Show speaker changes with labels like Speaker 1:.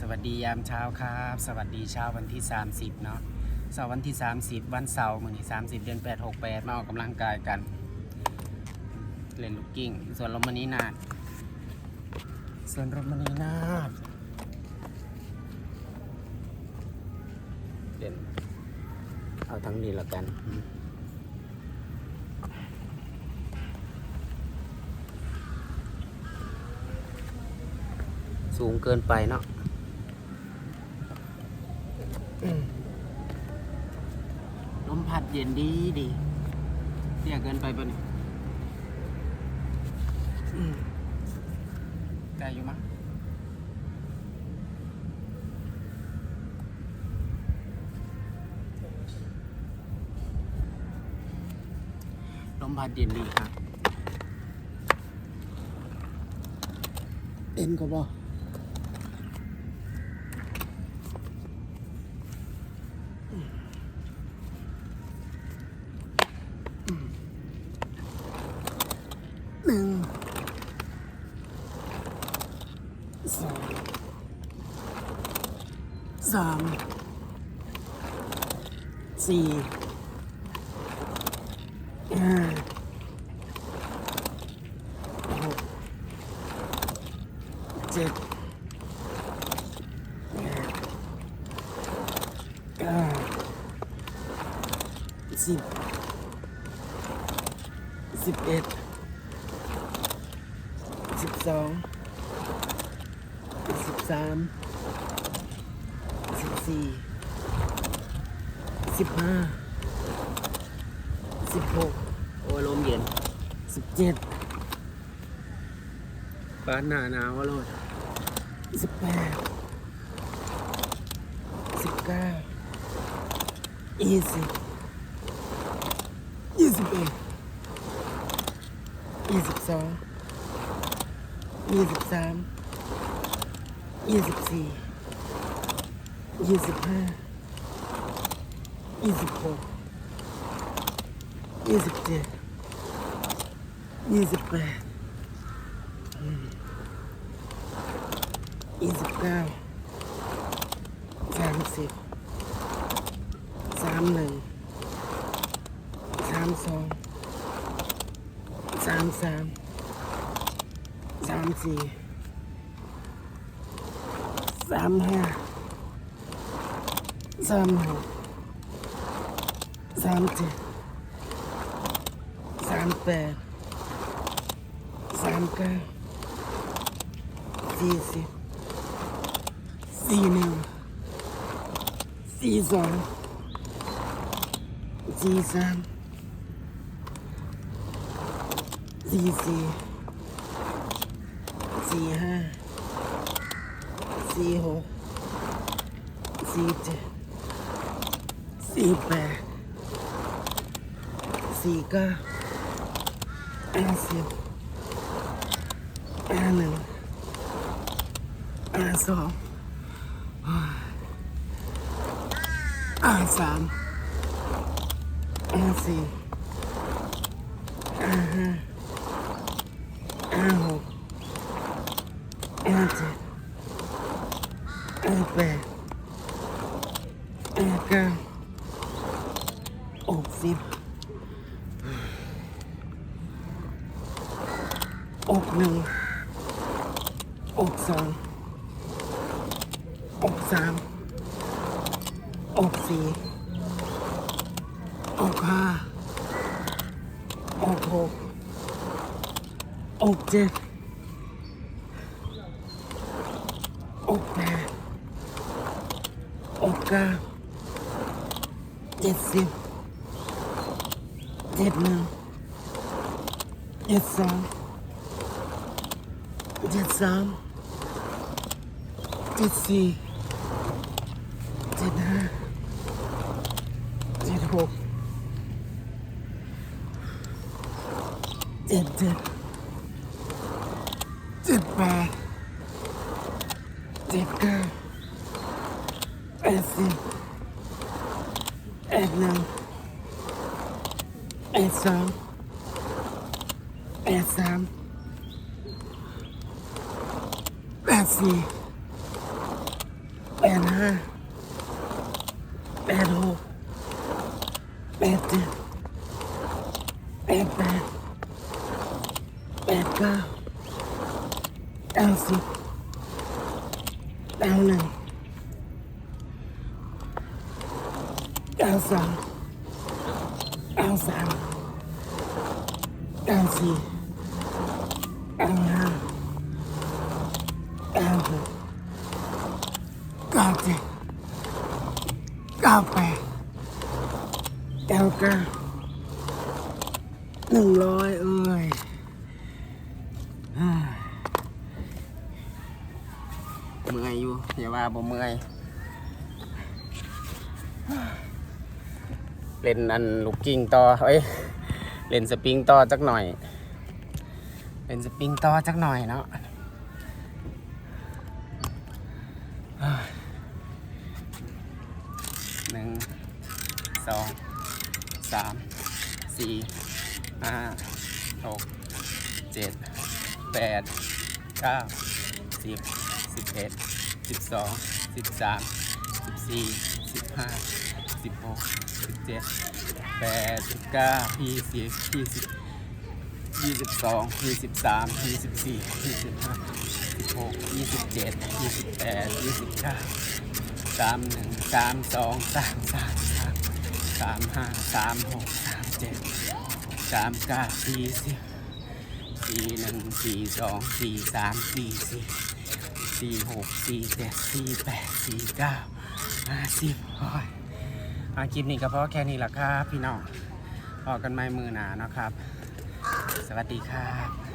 Speaker 1: สวัสดียามเช้าครับ สวัสดีเช้าวันที่ 30 เนาะเสาร์วันที่ 30 วันเสาร์มื้อนี้30 เดือน 8 68 มาออกกำลังกายกัน เล่นลูกกิ้ง ส่วนลมมันนี้นาดส่วนลมมันนี้นาดเด่นเอาทั้งนี้แล้วกันอืมสูงเกินไปเนาะอืม ลมพัดเย็นดีดีเตี้ยเกินไปปะเนี่ยอืมได้อยู่มั้งลมพัดเย็นดีครับ เอ็นก็บอ หนึ่งสอง สามสี่ห้าหกเจ็ดแปดเก้าสิบสิบเอ็ดสิบสองสิบสาม สี่สิบห้าสิบหกโอ้ลมเย็นสิบเจ็ดบ้านหนาหนาวอะโลดสิบแปดสิบเก้ายี่สิบยี่สิบเอ็ดยี่สิบสองยี่สิบสามยี่สิบสี่ ยี่สิบห้ายี่สิบหกยี่สิบเจ็ดยี่สิบแปดยี่สิบเก้าสามสิบสามหนึ่งสามสองสามสามสามสี่สามห้า สามหกสามเจ็ดสามแปด สามเก้าสี่สิบสี่หนึ่งสี่สองสี่สามสี่สี่สี่ห้าสี่หกสี่เจ็ดสี่แปดสี่เก้าห้าสิบห้าหนึ่งห้าสองห้าสามห้าสี่ห้าห้าห้าหกห้าเจ็ดห้าแปดห้าเก้าหกสิบ อกหนึ่งอกสองอกสามอกสี่อกห้าอกหกอกเจ็ดอกแปดอกเก้าเจ็ดสิบเจ็ดหนึ่งเจ็ดสอง เจ็ดสามเจ็ดสี่เจ็ดห้าเจ็ดหกเจ็ดเจ็ดเจ็ดแปด เจ็ดเก้าแปด สิบแปดหนึ่งแปดสองแปดสามแปดสี่แด
Speaker 2: ห้าแปดหกแปดเจ็ดแปดแปดแปดเก้าเก้าสิบเก้าหนึ่งเก้าสองเก้าสามเก้าสี่เก้าห้าเก้าหกเก้าเจ็ดเก้าแปดเก้าเก้าหนึ่งร้อยเอ้ยเมื่อยอยู่อย่าว่าบ่เมื่อยเล่นอันลูกกิ้งต่อเอ้ยเล่นสปริงต่อจักหน่อยเล่นสปริงต่อจักหน่อยเนาะ สองสามสี่ห้าหกเจ็ดแปดเก้าสิบสิบเอ็ดสิบสองสิบสามสิบสี่สิบห้าสิบหกสิบเจ็ดแปดสิบเก้ายี่สิบยี่สิบยี่สิบสองยี่สิบสามยี่สิบสี่ยี่สิบห้าสิบหกยี่สิบเจ็ดยี่สิบแปดยี่สิบเก้าสามหนึ่งสามสองสามสามสามามห้าสามหกสามเจ็ดสามเก้าสี่สิบสี่หนึ่งสี่สองสี่สามสี่สี่สี่หกสี่เจ็ดสี่แปดสี่เก้าห้าสิบโอ้ยอาคลิปนี้ก็เพราะแค่นี้แหละครับพี่น้องพอกกันไม่มือหนาเนาะครับ สวัสดีครับ